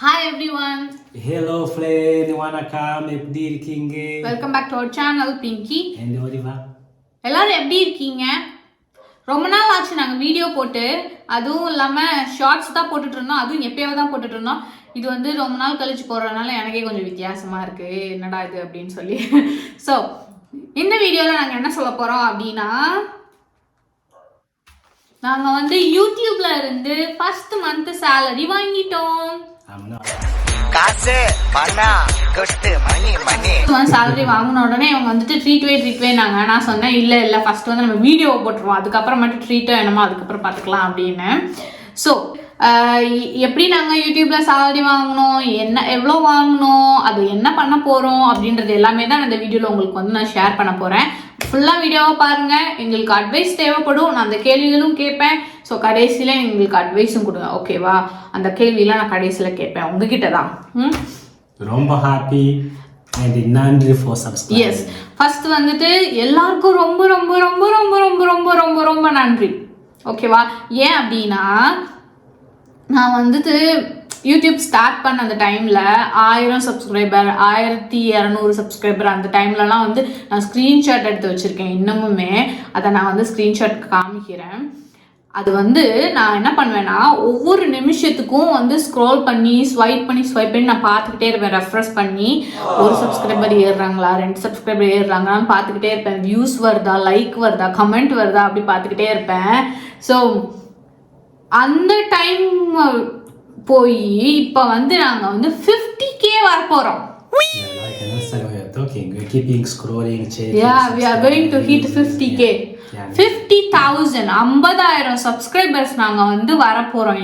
Hi everyone Hello friend, வணக்கம் எப்படி இருக்கீங்க? Welcome back to our channel Pinky என்ன வடிவா எல்லாரும் எப்படி இருக்கீங்க? ரொம்ப நாள் ஆச்சு நாங்கள் வீடியோ போட்டு. அதுவும் இல்லாமல் ஷார்ட்ஸ் தான் போட்டுட்டு இருந்தோம். அதுவும் எப்பயாவது தான் போட்டுட்டு இருந்தோம். இது வந்து ரொம்ப நாள் கழிச்சு போடுறதுனால எனக்கே கொஞ்சம் வித்தியாசமா இருக்கு. என்னடா இது அப்படின்னு சொல்லி. ஸோ இந்த வீடியோவில் நாங்கள் என்ன சொல்ல போகிறோம் அப்படின்னா நாங்கள் வந்து யூடியூப்ல இருந்து ஃபர்ஸ்ட் மந்த் சேலரி வாங்கிட்டோம். காசு பணம் கொட்டு மணி மணி. சேலரி வாங்கின உடனே இவங்க வந்துட்டு ட்ரீட் வே ட்ரீட் நான் சொன்னேன் இல்லை இல்லை ஃபர்ஸ்ட் வந்து நம்ம வீடியோ போட்டுருவோம். அதுக்கப்புறம் மட்டும் ட்ரீட்டோ என்னமோ அதுக்கப்புறம் பார்த்துக்கலாம் அப்படின்னு. ஸோ எப்படி நாங்கள் யூடியூப்ல சேலரி வாங்கினோம் என்ன எவ்வளோ வாங்கினோம் அது என்ன பண்ண போகிறோம் அப்படின்றது எல்லாமே தான் இந்த வீடியோவில் உங்களுக்கு வந்து நான் ஷேர் பண்ண போகிறேன் ஃபுல்லாக வீடியோவை பாருங்கள் எங்களுக்கு அட்வைஸ் தேவைப்படும். நான் அந்த கேள்விகளும் கேட்பேன். ஸோ கடைசியில் எங்களுக்கு அட்வைஸும் கொடுங்க. ஓகேவா அந்த கேள்வியெல்லாம் நான் கடைசியில் கேட்பேன். உங்ககிட்ட தான். ரொம்ப ஹாப்பி நன்றி ஃபார் சப்ஸ்கிரைப் எஸ் ஃபர்ஸ்ட் வந்துட்டு எல்லாருக்கும் ரொம்ப ரொம்ப ரொம்ப ரொம்ப ரொம்ப ரொம்ப ரொம்ப ரொம்ப நன்றி. ஓகேவா ஏன் அப்படின்னா நான் வந்துட்டு யூடியூப் ஸ்டார்ட் பண்ண அந்த டைமில் ஆயிரம் சப்ஸ்கிரைபர் ஆயிரத்தி இரநூறு சப்ஸ்கிரைபர் அந்த டைம்லலாம் வந்து நான் ஸ்க்ரீன்ஷாட் எடுத்து வச்சுருக்கேன் இன்னமுமே. அதை நான் வந்து ஸ்க்ரீன்ஷாட் காமிக்கிறேன். அது வந்து நான் என்ன பண்ணுவேன்னா ஒவ்வொரு நிமிஷத்துக்கும் வந்து ஸ்க்ரோல் பண்ணி ஸ்வைப் பண்ணி ஸ்வைப் பண்ணி நான் பார்த்துக்கிட்டே இருப்பேன் ரெஃப்ரெஷ் பண்ணி. ஒரு சப்ஸ்கிரைபர் ஏறுறாங்களா ரெண்டு சப்ஸ்கிரைபர் ஏறுறாங்களான்னு பார்த்துக்கிட்டே இருப்பேன். வியூஸ் வருதா லைக் வருதா கமெண்ட் வருதா அப்படி பார்த்துக்கிட்டே இருப்பேன். ஸோ அந்த டைம் போய் இப்போ வந்து நாங்கள் வந்து ஃபிஃப்டி கே வர போகிறோம் ஐம்பதாயிரம் சப்ஸ்கிரைபர்ஸ் நாங்க வந்து வர போறோம்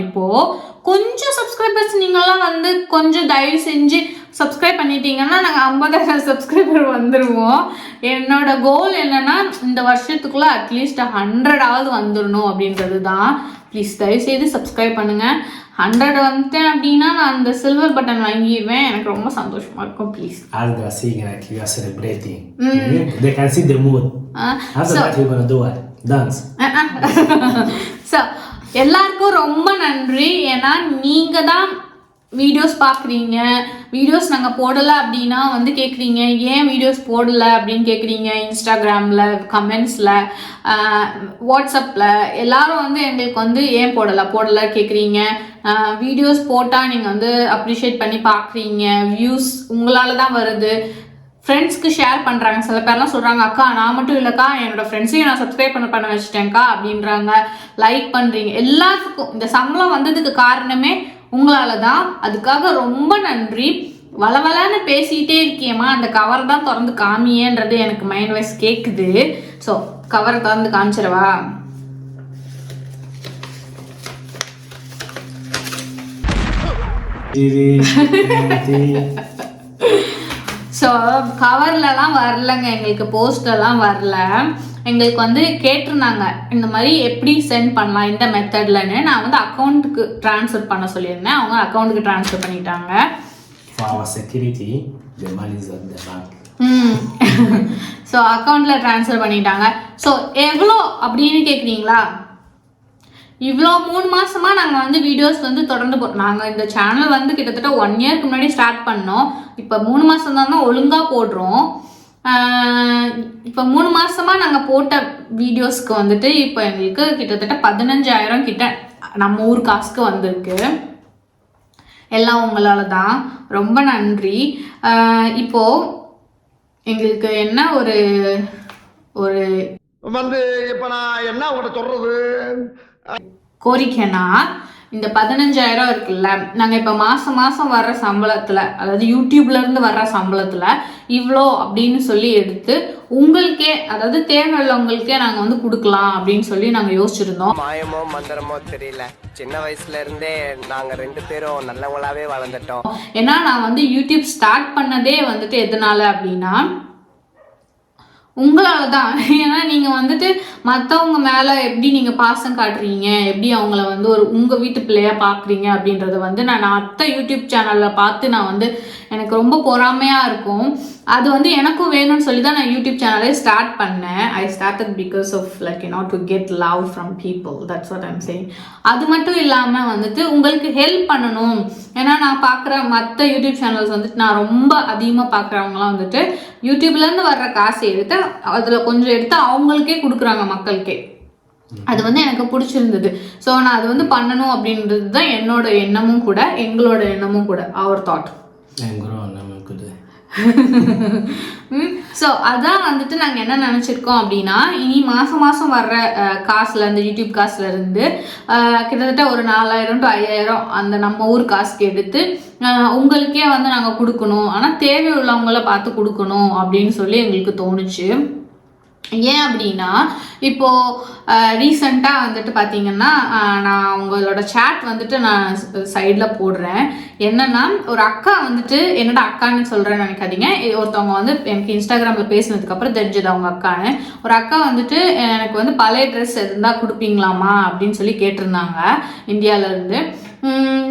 கொஞ்சம் சப்ஸ்கிரைபர்ஸ் நீங்களாம் வந்து கொஞ்சம் தயவு செஞ்சு சப்ஸ்கிரைப் பண்ணிட்டீங்கன்னா நாங்கள் ஐம்பதாயிரம் சப்ஸ்கிரைபர் வந்துடுவோம் என்னோட கோல் என்னன்னா இந்த வருஷத்துக்குள்ள அட்லீஸ்ட் ஹண்ட்ரடாவது வந்துடணும் அப்படின்றது தான் ப்ளீஸ் தயவுசெய்து சப்ஸ்கிரைப் பண்ணுங்கள் ஹண்ட்ரட் வந்துட்டேன் அப்படின்னா நான் அந்த சில்வர் பட்டன் வாங்கிடுவேன். எனக்கு ரொம்ப சந்தோஷமாக இருக்கும் please all the seeing like you are celebrating they எல்லாருக்கும் ரொம்ப நன்றி. ஏன்னா நீங்கள் தான் வீடியோஸ் பார்க்குறீங்க? வீடியோஸ் நாங்கள் போடலை அப்படின்னா வந்து கேட்குறீங்க ஏன் வீடியோஸ் போடலை? அப்படின்னு கேட்குறீங்க இன்ஸ்டாகிராமில் கமெண்ட்ஸில் வாட்ஸ்அப்பில் எல்லாரும் வந்து எங்களுக்கு வந்து ஏன் போடலை? போடலை? கேட்குறீங்க. வீடியோஸ் போட்டால் நீங்கள் வந்து அப்ரிஷியேட் பண்ணி பார்க்குறீங்க. வியூஸ் உங்களால் தான் வருது. ஃப்ரெண்ட்ஸ்க்கு ஷேர் பண்ணுறாங்க சில பேர்லாம் சொல்கிறாங்க அக்கா நான் மட்டும் இல்லைக்கா என்னோட ஃப்ரெண்ட்ஸையும் நான் சப்ஸ்கிரைப் பண்ண பண்ண வச்சுட்டேன்க்கா அப்படின்றாங்க. லைக் பண்ணுறீங்க எல்லாத்துக்கும் இந்த சம்பளம் வந்ததுக்கு காரணமே உங்களால தான் அதுக்காக ரொம்ப நன்றி. வளவலான்னு பேசிக்கிட்டே இருக்கியம்மா. அந்த கவர் தான் திறந்து காமியேன்றது எனக்கு மைண்ட் வைஸ் கேட்குது ஸோ கவரை திறந்து காமிச்சிடவா? ஸோ கவர்லலாம் வரலங்க. எங்களுக்கு போஸ்டெல்லாம் வரல. எங்களுக்கு வந்து கேட்டிருந்தாங்க இந்த மாதிரி எப்படி சென்ட் பண்ணலாம் இந்த மெத்தட்லன்னு நான் வந்து அக்கௌண்ட்டுக்கு ட்ரான்ஸ்ஃபர் பண்ண சொல்லியிருந்தேன். அவங்க அக்கௌண்ட்டுக்கு ட்ரான்ஸ்ஃபர் பண்ணிட்டாங்க. ம். ஸோ அக்கௌண்ட்டில் ட்ரான்ஸ்ஃபர் பண்ணிட்டாங்க. ஸோ எவ்வளோ அப்படின்னு கேட்குறீங்களா இவ்வளோ மூணு மாசமா நாங்கள் வந்து வீடியோஸ் வந்து தொடர்ந்து போ நாங்கள் இந்த சேனல் வந்து கிட்டத்தட்ட ஒன் இயர்க்கு முன்னாடி ஸ்டார்ட் பண்ணோம். இப்போ மூணு மாதம் தான் ஒழுங்காக போடுறோம். இப்போ மூணு மாசமா நாங்கள் போட்ட வீடியோஸ்க்கு வந்துட்டு இப்போ எங்களுக்கு கிட்டத்தட்ட பதினஞ்சாயிரம் கிட்ட நம்ம ஊர் காசுக்கு வந்திருக்கு. எல்லாம் உங்களால தான். ரொம்ப நன்றி. இப்போது இப்போ எங்களுக்கு என்ன ஒரு ஒரு வந்து இப்ப நான் என்ன உங்கள்கிட்ட சொல்றது? கோரிக்கைனா இந்த பதினஞ்சாயிரம் இருக்குல்ல நாங்கள் இப்போ மாதம் மாதம் வர்ற சம்பளத்தில் அதாவது யூடியூப்ல இருந்து வர்ற சம்பளத்தில் இவ்வளோ அப்படின்னு சொல்லி எடுத்து உங்களுக்கே அதாவது தேவையுள்ளவங்களுக்கே நாங்கள் வந்து கொடுக்கலாம் அப்படின்னு சொல்லி நாங்கள் யோசிச்சிருந்தோம். மாயமோ மந்திரமோ தெரியல. சின்ன வயசுல இருந்தே நாங்க ரெண்டு பேரும் நல்லவங்களாவே வளர்ந்துட்டோம். ஏன்னா நான் வந்து யூடியூப் ஸ்டார்ட் பண்ணதே வந்துட்டு எதனால அப்படின்னா உங்களால தான் ஏன்னா நீங்கள் வந்துட்டு மற்றவங்க மேலே எப்படி நீங்கள் பாசம் காட்டுறீங்க எப்படி அவங்கள வந்து ஒரு உங்கள் வீட்டு பிள்ளையாக பார்க்குறீங்க அப்படின்றத வந்து நான் அத்தை யூடியூப் சேனலில் பார்த்து நான் வந்து எனக்கு ரொம்ப பொறாமையாக இருக்கும். அது வந்து எனக்கும் வேணும்னு சொல்லி தான் நான் யூடியூப் சேனலே ஸ்டார்ட் பண்ணேன். I started because of like you not to get love from people that's what I'm saying அது மட்டும் இல்லாமல் வந்துட்டு உங்களுக்கு ஹெல்ப் பண்ணணும். ஏன்னா நான் பார்க்குற மற்ற யூடியூப் சேனல்ஸ் வந்துட்டு நான் ரொம்ப அதிகமாக பார்க்குறவங்களாம் வந்துட்டு யூடியூப்லேருந்து வர்ற காசு எடுத்து அதில் கொஞ்சம் எடுத்து அவங்களுக்கே கொடுக்குறாங்க மக்களுக்கே. அது வந்து எனக்கு பிடிச்சிருந்தது. ஸோ நான் அது வந்து பண்ணணும் அப்படின்றது தான் என்னோட எண்ணமும் கூட எங்களோட எண்ணமும் கூட அவர் தாட் ஸோ அதான் வந்துட்டு நாங்கள் என்ன நினச்சிருக்கோம் அப்படின்னா இனி மாதம் மாதம் வர்ற காசில் அந்த இந்த யூடியூப் காசுலேருந்து கிட்டத்தட்ட ஒரு நாலாயிரம் டு ஐயாயிரம் அந்த நம்ம ஊர் காசுக்கு எடுத்து உங்களுக்கே வந்து நாங்கள் கொடுக்கணும். ஆனால் தேவை உள்ளவங்கள பார்த்து கொடுக்கணும் அப்படின்னு சொல்லி எங்களுக்கு தோணுச்சு. ஏன் அப்படின்னா இப்போ ரீசண்டாக வந்துட்டு பார்த்தீங்கன்னா நான் உங்களோட chat வந்துட்டு நான் சைடில் போடுறேன். என்னன்னா ஒரு அக்கா வந்துட்டு என்னோட அக்கான்னு சொல்கிறேன்னு நினைக்காதீங்க. இது ஒருத்தவங்க வந்து எனக்கு இன்ஸ்டாகிராமில் பேசினதுக்கப்புறம் தெரிஞ்சது அவங்க அக்கான்னு. ஒரு அக்கா வந்துட்டு எனக்கு வந்து பழைய ட்ரெஸ் இருந்தால் கொடுப்பீங்களாமா அப்படின்னு சொல்லி கேட்டிருந்தாங்க இந்தியாவிலேருந்து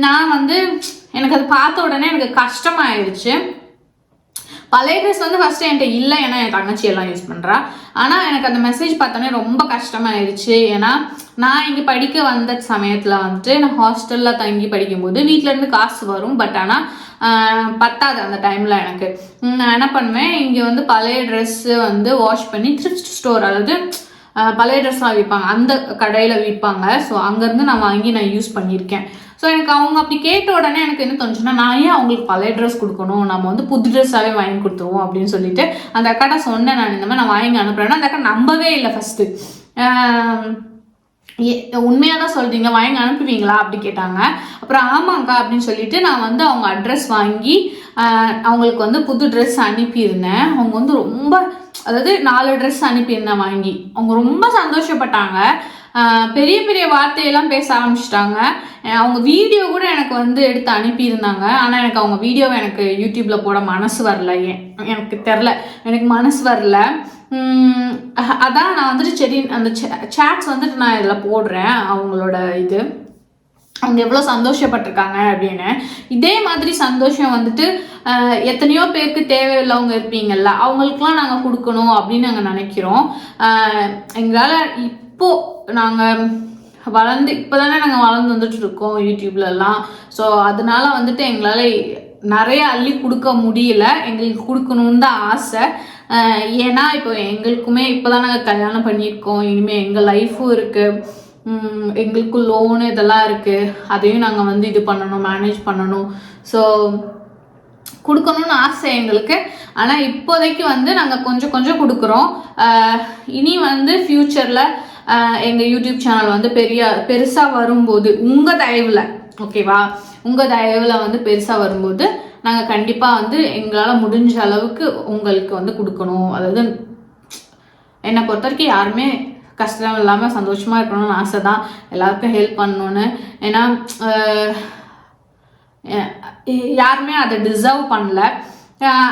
நான் வந்து எனக்கு அது பார்த்த உடனே எனக்கு கஷ்டமாயிருச்சு. பழைய ட்ரெஸ் வந்து ஃபஸ்ட்டு என்கிட்ட இல்லை ஏன்னா என் தங்கச்சி எல்லாம் யூஸ் பண்ணுறா ஆனால் எனக்கு அந்த மெசேஜ் பார்த்தோன்னே ரொம்ப கஷ்டமாயிருச்சு. ஏன்னா நான் இங்கே படிக்க வந்த சமயத்தில் வந்துட்டு நான் ஹாஸ்டலில் தங்கி படிக்கும்போது வீட்டிலேருந்து காசு வரும். பட் ஆனால் பத்தாது அந்த டைமில் எனக்கு. நான் என்ன பண்ணுவேன் இங்கே வந்து பழைய ட்ரெஸ்ஸு வந்து வாஷ் பண்ணி த்ரிஃப்ட் ஸ்டோர் அதாவது பழைய ட்ரெஸ்லாம் விற்பாங்க அந்த கடையில் விற்பாங்க ஸோ அங்கேருந்து நான் வாங்கி நான் யூஸ் பண்ணியிருக்கேன். ஸோ எனக்கு அவங்க அப்படி கேட்ட உடனே எனக்கு என்ன தோணுச்சுன்னா நான் ஏன் அவங்களுக்கு பழைய ட்ரெஸ் கொடுக்கணும்? நம்ம வந்து புது ட்ரெஸ்ஸாகவே வாங்கி கொடுத்துருவோம் அப்படின்னு சொல்லிட்டு அந்த அக்காட்ட சொன்னேன் நான். இந்த மாதிரி நான் வாங்கி அனுப்புறேன்னா. அந்த அக்கா நம்பவே இல்லை ஃபஸ்ட்டு உண்மையாக தான் சொல்கிறீங்க வாங்கி அனுப்புவீங்களா? அப்படி கேட்டாங்க. அப்புறம் ஆமாங்க்கா அப்படின்னு சொல்லிட்டு நான் வந்து அவங்க அட்ரஸ் வாங்கி அவங்களுக்கு வந்து புது ட்ரெஸ் அனுப்பியிருந்தேன். அவங்க வந்து ரொம்ப அதாவது நாலு ட்ரெஸ் அனுப்பியிருந்தேன் வாங்கி. அவங்க ரொம்ப சந்தோஷப்பட்டாங்க. பெரிய பெரிய வார்த்தையெல்லாம் பேச ஆரம்பிச்சிட்டாங்க. அவங்க வீடியோ கூட எனக்கு வந்து எடுத்து அனுப்பியிருந்தாங்க. ஆனால் எனக்கு அவங்க வீடியோவை எனக்கு யூடியூப்பில் போட மனசு வரல. ஏன் எனக்கு தெரில எனக்கு மனசு வரல. அதான் நான் வந்துட்டு சரி அந்த சேட்ஸ் வந்துட்டு நான் இதில் போடுறேன். அவங்களோட இது. அவங்க எவ்வளோ சந்தோஷப்பட்டிருக்காங்க அப்படின்னு. இதே மாதிரி சந்தோஷம் வந்துட்டு எத்தனையோ பேருக்கு தேவையில்லவங்க இருப்பீங்கல்ல அவங்களுக்குலாம் நாங்கள் கொடுக்கணும் அப்படின்னு நாங்கள் நினைக்கிறோம். எங்களால் இப்போ நாங்கள் வளர்ந்து இப்போ தானே நாங்கள் வளர்ந்து வந்துட்டு இருக்கோம் யூடியூப்லலாம். ஸோ அதனால வந்துட்டு எங்களால் நிறைய அள்ளி கொடுக்க முடியல. எங்களுக்கு கொடுக்கணுன்னு தான் ஆசை. ஏன்னா இப்போ எங்களுக்குமே இப்போ தான் நாங்கள் கல்யாணம் பண்ணியிருக்கோம். இனிமேல் எங்கள் லைஃப்பும் இருக்குது எங்களுக்கு லோனு இதெல்லாம் இருக்குது அதையும் நாங்கள் வந்து இது பண்ணணும் மேனேஜ் பண்ணணும். ஸோ கொடுக்கணும்னு ஆசை எங்களுக்கு. ஆனால் இப்போதைக்கு வந்து நாங்கள் கொஞ்சம் கொஞ்சம் கொடுக்குறோம். இனி வந்து ஃப்யூச்சரில் எங்கள் யூடியூப் சேனல் வந்து பெரிய பெருசாக வரும்போது உங்கள் தயவில் ஓகேவா உங்கள் தயவில் வந்து பெருசாக வரும்போது நாங்கள் கண்டிப்பாக வந்து எங்களால் முடிஞ்ச அளவுக்கு உங்களுக்கு வந்து கொடுக்கணும். அதாவது என்னை பொறுத்த வரைக்கும் யாருமே கஷ்டம் இல்லாமல் சந்தோஷமாக இருக்கணும்னு ஆசை தான் எல்லாருக்கும் ஹெல்ப் பண்ணணுன்னு ஏன்னா யாருமே அதை டிசர்வ் பண்ணல.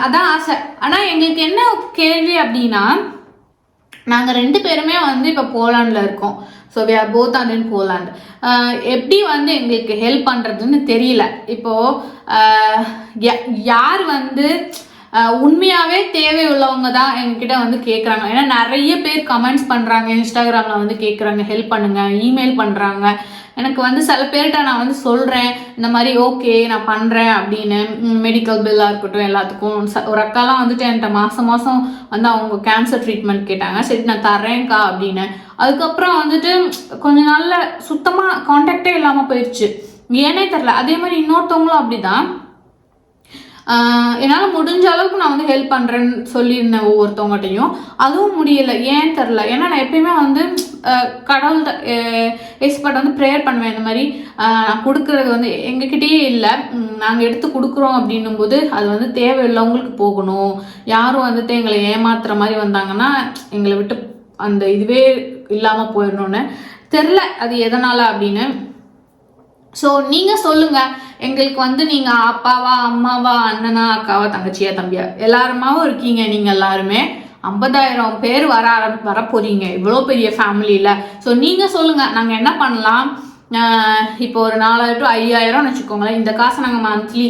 அதான் ஆசை. ஆனால் எங்களுக்கு என்ன கேள்வி அப்படின்னா நாங்கள் ரெண்டு பேருமே வந்து இப்போ போலாண்டில் இருக்கோம். So we are both on in Poland எப்படி வந்து எங்களுக்கு ஹெல்ப் பண்ணுறதுன்னு தெரியல. இப்போது யார் வந்து உண்மையாகவே தேவை உள்ளவங்க தான் எங்ககிட்ட வந்து கேட்குறாங்க ஏன்னா நிறைய பேர் கமெண்ட்ஸ் பண்ணுறாங்க இன்ஸ்டாகிராமில் வந்து கேட்குறாங்க ஹெல்ப் பண்ணுங்கள் இமெயில் பண்ணுறாங்க எனக்கு வந்து சில பேர்கிட்ட நான் வந்து சொல்கிறேன் இந்த மாதிரி ஓகே நான் பண்ணுறேன் அப்படின்னு மெடிக்கல் பில்லாக இருக்கட்டும் எல்லாத்துக்கும். ச- ஒரு அக்காலாம் வந்துட்டு என்கிட்ட மாதம் மாதம் வந்து அவங்க கேன்சர் ட்ரீட்மெண்ட் கேட்டாங்க. சரி நான் தரேன்க்கா அப்படின்னு. அதுக்கப்புறம் வந்துட்டு கொஞ்ச நாளில் சுத்தமாக காண்டாக்டே இல்லாமல் போயிடுச்சு ஏனே தெரில அதே மாதிரி இன்னொருத்தவங்களும் அப்படிதான். தான் என்னால் முடிஞ்ச அளவுக்கு நான் வந்து ஹெல்ப் பண்ணுறேன்னு சொல்லியிருந்தேன் ஒவ்வொருத்தவங்ககிட்டையும். அதுவும் முடியல. ஏன் தெரில ஏன்னா நான் எப்பயுமே வந்து கடவுள் எக்ஸ்பர்ட் வந்து ப்ரேயர் பண்ணுவேன். இந்த மாதிரி நான் கொடுக்குறது வந்து எங்ககிட்டயே இல்லை. நாங்கள் எடுத்து கொடுக்குறோம் அப்படின்னும் போது அது வந்து தேவையில்லவங்களுக்கு போகணும். யாரும் வந்துட்டு எங்களை ஏமாத்துற மாதிரி வந்தாங்கன்னா எங்களை விட்டு அந்த இதுவே இல்லாமல் போயிடணும்னு தெரில அது எதனால் அப்படின்னு. ஸோ நீங்கள் சொல்லுங்கள் எங்களுக்கு வந்து நீங்கள் அப்பாவா அம்மாவா அண்ணனா அக்காவா தங்கச்சியா தம்பியா எல்லாருமாவும் இருக்கீங்க நீங்கள் எல்லாருமே. ஐம்பதாயிரம் பேர் வர ஆரம் போறீங்க. இவ்வளோ பெரிய ஃபேமிலியில் ஸோ நீங்கள் சொல்லுங்கள் நாங்கள் என்ன பண்ணலாம்? இப்போ ஒரு நாலாயிரம் டு ஐயாயிரம்னு வச்சுக்கோங்களேன். இந்த காசை நாங்கள் மந்த்லி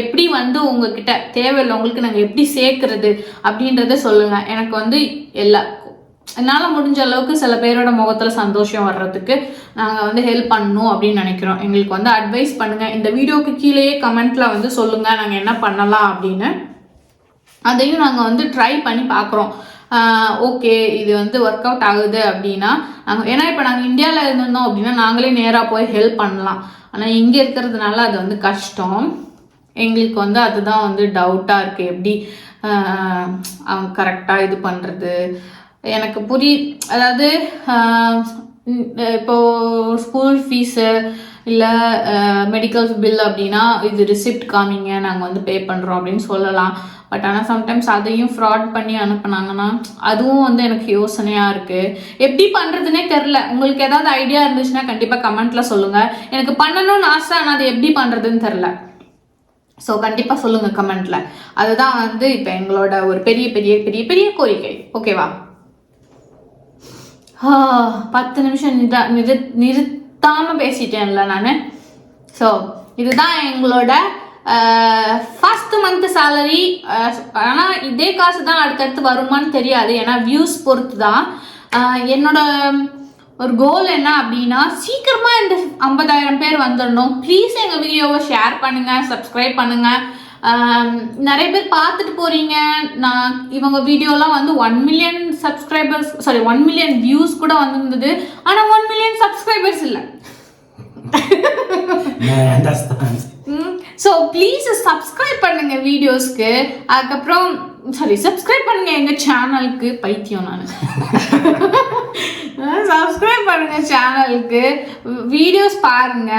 எப்படி வந்து உங்ககிட்ட தேவையில்லை உங்களுக்கு நாங்கள் எப்படி சேர்க்கறது அப்படின்றத சொல்லுங்கள் எனக்கு வந்து எல்லா என்னால் முடிஞ்ச அளவுக்கு சில பேரோட முகத்தில் சந்தோஷம் வர்றதுக்கு நாங்கள் வந்து ஹெல்ப் பண்ணணும் அப்படின்னு நினைக்கிறோம். எங்களுக்கு வந்து அட்வைஸ் பண்ணுங்கள் இந்த வீடியோக்கு கீழேயே கமெண்ட்டில் வந்து சொல்லுங்கள் நாங்கள் என்ன பண்ணலாம் அப்படின்னு. அதையும் நாங்கள் வந்து ட்ரை பண்ணி பார்க்குறோம். ஓகே இது வந்து ஒர்க் அவுட் ஆகுது அப்படின்னா நாங்கள் ஏன்னா இப்போ நாங்கள் இந்தியாவில் இருந்திருந்தோம் அப்படின்னா நாங்களே நேராக போய் ஹெல்ப் பண்ணலாம். ஆனால் இங்கே இருக்கிறதுனால அது வந்து கஷ்டம். எங்களுக்கு வந்து அதுதான் வந்து டவுட்டாக இருக்குது எப்படி அவங்க கரெக்டாக இது பண்ணுறது எனக்கு புரி அதாவது இப்போது இப்போ ஸ்கூல் ஃபீஸு இல்லை மெடிக்கல் பில் அப்படின்னா இது ரிசிப்ட் காமிங்க நாங்கள் வந்து பே பண்ணுறோம் அப்படின்னு சொல்லலாம். பட் ஆனால் சம்டைம்ஸ் அதையும் ஃப்ராட் பண்ணி அனுப்புனாங்கன்னா அதுவும் வந்து எனக்கு யோசனையாக இருக்குது எப்படி பண்ணுறதுனே தெரில உங்களுக்கு ஏதாவது ஐடியா இருந்துச்சுன்னா கண்டிப்பாக கமெண்ட்டில் சொல்லுங்கள் எனக்கு பண்ணணும்னு ஆசை ஆனால் அது எப்படி பண்ணுறதுன்னு தெரில ஸோ கண்டிப்பாக சொல்லுங்கள் கமெண்ட்டில் அதுதான் வந்து இப்போ எங்களோட ஒரு பெரிய பெரிய பெரிய பெரிய கோரிக்கை. ஓகேவா பத்து நிமிஷம் நிதா நிறு நிறுத்தாமல் பேசிட்டேன்ல நான். ஸோ இதுதான் எங்களோட ஃபஸ்ட்டு மந்த் சேலரி ஆனால் இதே காசு தான் அடுத்தடுத்து வருமான்னு தெரியாது. ஏன்னா வியூஸ் பொறுத்து தான் என்னோட ஒரு கோல் என்ன அப்படின்னா சீக்கிரமாக இந்த ஐம்பதாயிரம் பேர் வந்துடணும் ப்ளீஸ் எங்கள் வீடியோவை ஷேர் பண்ணுங்கள் சப்ஸ்கிரைப் பண்ணுங்கள் நிறைய பேர் பார்த்துட்டு போறீங்க. நான் இவங்க வீடியோலாம் வந்து one million subscribers sorry one million views கூட வந்திருந்தது. ஆனால் ஒன் மில்லியன் சப்ஸ்கிரைபர்ஸ் இல்லை. ஸோ ப்ளீஸ் சப்ஸ்கிரைப் பண்ணுங்க வீடியோஸ்க்கு அதுக்கப்புறம் சாரி சப்ஸ்கிரைப் பண்ணுங்க எங்க சேனலுக்கு பைத்தியம் நான். சப்ஸ்கிரைப் பண்ணுங்க சேனலுக்கு வீடியோஸ் பாருங்க.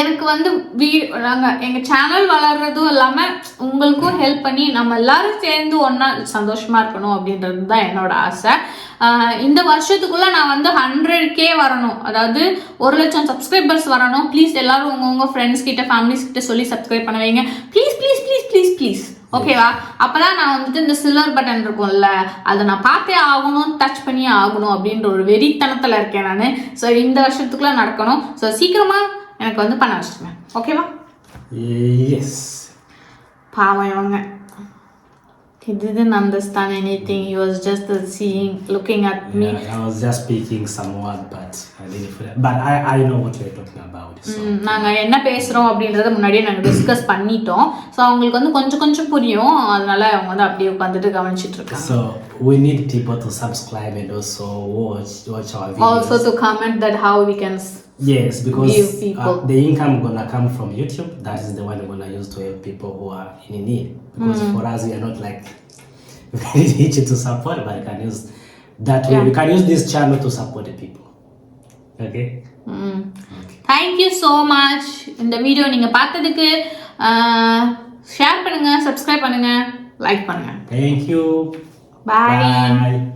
எனக்கு வந்து வீ நாங்கள் எங்கள் சேனல் வளர்றதும் இல்லாமல் உங்களுக்கும் ஹெல்ப் பண்ணி நம்ம எல்லாரும் சேர்ந்து ஒன்றா சந்தோஷமாக இருக்கணும் அப்படின்றது தான் என்னோட ஆசை. இந்த வருஷத்துக்குள்ளே நான் வந்து ஹண்ட்ரட் கே வரணும். அதாவது ஒரு லட்சம் சப்ஸ்கிரைபர்ஸ் வரணும். ப்ளீஸ் எல்லாரும் உங்கவுங்க ஃப்ரெண்ட்ஸ் கிட்ட ஃபேமிலிஸ் கிட்ட சொல்லி சப்ஸ்கிரைப் பண்ண வைங்க. Please please please please please ஓகேவா அப்போதான் நான் வந்துட்டு இந்த சில்வர் பட்டன் இருக்கும்ல அதை நான் பார்த்தே ஆகணும் டச் பண்ணியே ஆகணும் அப்படின்ற ஒரு வெறித்தனத்தில் இருக்கேன் நான். ஸோ இந்த வருஷத்துக்குள்ள நடக்கணும். ஸோ சீக்கிரமாக எனக்கு வந்து பண்ண வச்சுருங்க ஓகேவா Yes. பாவம் இவங்க He didn't understand anything. He was just uh, seeing, looking at me. Yeah, I was just speaking some word, but I didn't. feel- But I, I know what you're talking about. So. ம், நாங்க என்ன பேசுறோம் அப்படின்றத முன்னாடியே நாங்க discuss பண்ணிட்டோம் so அவங்களுக்கு வந்து கொஞ்சம் கொஞ்சம் புரியும் அதனால அவங்க வந்து அப்படியே உட்காந்துட்டு கவனிச்சிட்டு இருக்காங்க So we need people to subscribe and also watch watch our videos. Also to comment that how we can yes, because give people. uh, the income gonna come from YouTube. That is the one we're gonna use to help people who are in need. Because Mm. for us, we are not like we can need you to support, but we can use that way. We can use this channel to support the people. Okay. Thank you so much இந்த video நீங்கள் பார்த்ததுக்கு share பண்ணுங்க subscribe பண்ணுங்க like பண்ணுங்க Thank you. Bye Bye.